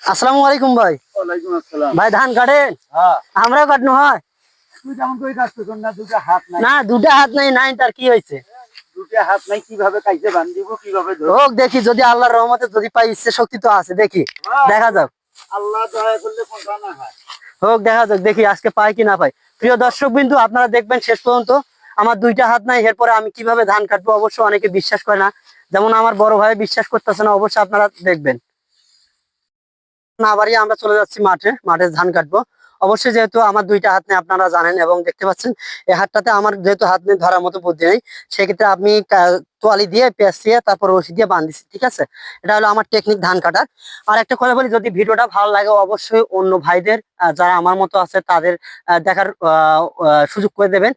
আসসালামু আলাইকুম ভাই। আসসালাম। ভাই ধান কাটেন? হ্যাঁ। আমরাও কাটনো হয়? না দুটো হাত নাই। না দুটা হাত নাই নাই তার কি হয়েছে? হাত নাই কীভাবে কাইতে বান্ধিব কীভাবে? হোক দেখি যদি আল্লাহর রহমতে যদি পাই ইচ্ছে শক্তি তো আছে দেখি। দেখা যাক। আল্লাহ দয়া করলে না হয়। হোক দেখা যাক দেখি আজকে পাই কি না পাই। প্রিয় দর্শক বিন্দু আপনারা দেখবেন শেষ পর্যন্ত আমার দুইটা হাত নাই এরপরে আমি কীভাবে ধান কাটবো অবশ্য অনেকে বিশ্বাস করে না। যেমন আমার বড় ভাই বিশ্বাস করতেছে না অবশ্যই আপনারা দেখবেন। না বাড়িয়ে আমরা চলে যাচ্ছি মাঠে মাঠে ধান কাটবো। অবশ্যই যেহেতু আমার দুইটা হাত নেই আপনারা জানেন এবং দেখতে পাচ্ছেন, এই হাতটাতে আমার যেহেতু হাত নেই ধরার মতো বুদ্ধি নেই, সেক্ষেত্রে আমি তোয়ালি দিয়ে দিয়ে, তারপর রশি দিয়ে বান্ধিছি, ঠিক আছে? এটা হলো আমার টেকনিক ধান কাটার। আর একটা কথা বলি, যদি ভিডিওটা ভালো লাগে, অবশ্যই অন্য ভাইদের যারা আমার মতো আছে, তাদের দেখার সুযোগ করে দেবেন।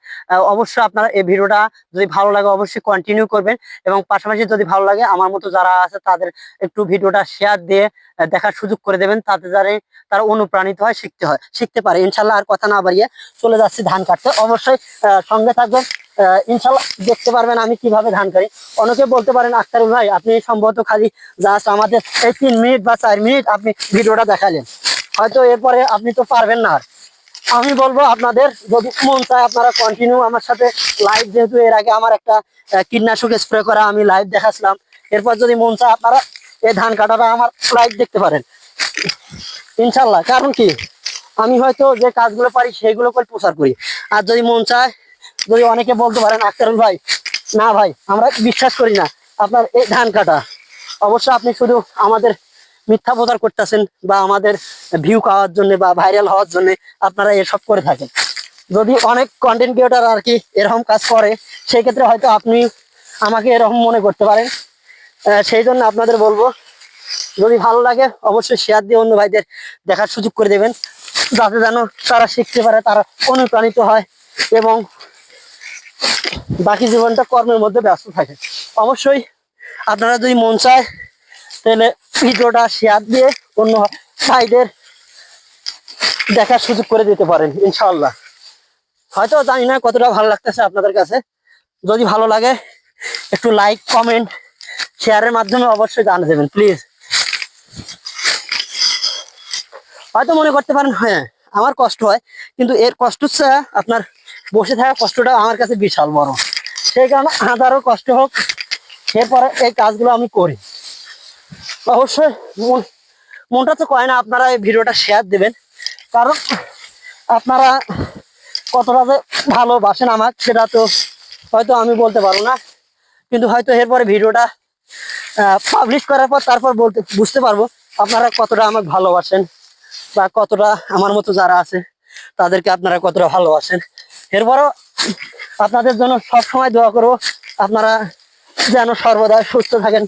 অবশ্যই আপনারা এই ভিডিওটা যদি ভালো লাগে, অবশ্যই কন্টিনিউ করবেন। এবং পাশাপাশি যদি ভালো লাগে, আমার মতো যারা আছে, তাদের একটু ভিডিওটা শেয়ার দিয়ে দেখার সুযোগ করে দেবেন, তাতে যারা তারা অনুপ্রাণিত হয়, শিখতে হয়, শিখতে পারে। ইনশাল্লাহ আর কথা না বাড়িয়ে চলে যাচ্ছি ধান কাটতে। অবশ্যই সঙ্গে থাকবেন। ইনশাল্লাহ দেখতে পারবেন আমি কীভাবে ধান কাটি অনেকে বলতে পারেন আক্তারুল ভাই, আপনি সম্ভবত খালি জাস্ট আমাদের এই তিন মিনিট বা চার মিনিট আপনি ভিডিওটা দেখালেন। হয়তো এরপরে আপনি তো পারবেন না আমি বলব আপনাদের, যদি মন চায় আপনারা কন্টিনিউ আমার সাথে লাইভ যেহেতু এর আগে আমার একটা কীটনাশক স্প্রে করা আমি লাইভ দেখাছিলাম। এরপর যদি মন চায় আপনারা এই ধান কাটাটা আমার লাইভ দেখতে পারেন। ইনশাল্লাহ, কারণ কি? আমি হয়তো যে কাজগুলো পারি সেইগুলো করে প্রচার করি। আর যদি মন চায় যদি অনেকে বলতে পারেন, আক্তারুল ভাই, না ভাই, আমরা বিশ্বাস করি না আপনার এই ধান কাটা। অবশ্য আপনি শুধু আমাদের মিথ্যা প্রচার করতেছেন বা আমাদের ভিউ খাওয়ার জন্য বা ভাইরাল হওয়ার জন্য আপনারা এসব করে থাকেন। যদি অনেক কন্টেন্ট ক্রিয়েটার আর কি এরকম কাজ করে সেই ক্ষেত্রে হয়তো আপনি আমাকে এরকম মনে করতে পারেন। সেই জন্য আপনাদের বলব, যদি ভালো লাগে অবশ্যই শেয়ার দিয়ে অন্য ভাইদের দেখার সুযোগ করে দেবেন। যাতে যেন তারা শিখতে পারে, তারা অনুপ্রাণিত হয় এবং বাকি জীবনটা কর্মের মধ্যে ব্যস্ত থাকে। অবশ্যই আপনারা যদি মন চায়, তাহলে ভিডিওটা শেয়ার দিয়ে অন্য ভাইদের দেখার সুযোগ করে দিতে পারেন ইনশাল্লাহ হয়তো জানি না কতটা ভালো লাগতেছে আপনাদের কাছে। যদি ভালো লাগে, একটু লাইক কমেন্ট শেয়ারের মাধ্যমে অবশ্যই জানিয়ে দেবেন প্লিজ হয়তো মনে করতে পারেন হ্যাঁ। আমার কষ্ট হয়, কিন্তু এর কষ্ট আপনার বসে থাকা কষ্টটা আমার কাছে বিশাল বড়। সেই কারণে হাজারও কষ্ট হোক, এরপরে এই কাজগুলো আমি করি। অবশ্যই মন, মনটা তো কয় না, আপনারা এই ভিডিওটা শেয়ার দেবেন। কারণ আপনারা কতটা যে ভালোবাসেন আমার সেটা তো হয়তো আমি বলতে পারব না। কিন্তু হয়তো এরপরে ভিডিওটা পাবলিশ করার পর তারপর বলতে, বুঝতে পারব আপনারা কতটা আমাকে ভালোবাসেন। বা কতটা আমার মতো যারা আছে, তাদেরকে আপনারা কতটা ভালোবাসেন। এরপরও আপনাদের জন্য সব সময় দোয়া করব, আপনারা যেন সর্বদা সুস্থ থাকেন,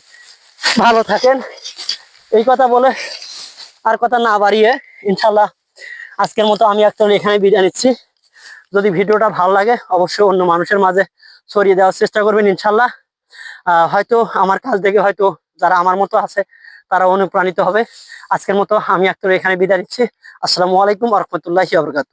ভালো থাকেন। এই কথা বলে আর কথা না বাড়িয়ে ইনশাল্লাহ আজকের মতো আমি একদম এখানে বিদায় নিচ্ছি। যদি ভিডিওটা ভালো লাগে, অবশ্যই অন্য মানুষের মাঝে ছড়িয়ে দেওয়ার চেষ্টা করবেন ইনশাল্লাহ হয়তো আমার কাছ থেকে হয়তো যারা আমার মতো আছে, তারা অনুপ্রাণিত হবে। আজকের মতো আমি একটু এখানে বিদায় নিচ্ছি। আসসালামু আলাইকুম আহমতুল্লাহ আবরকাত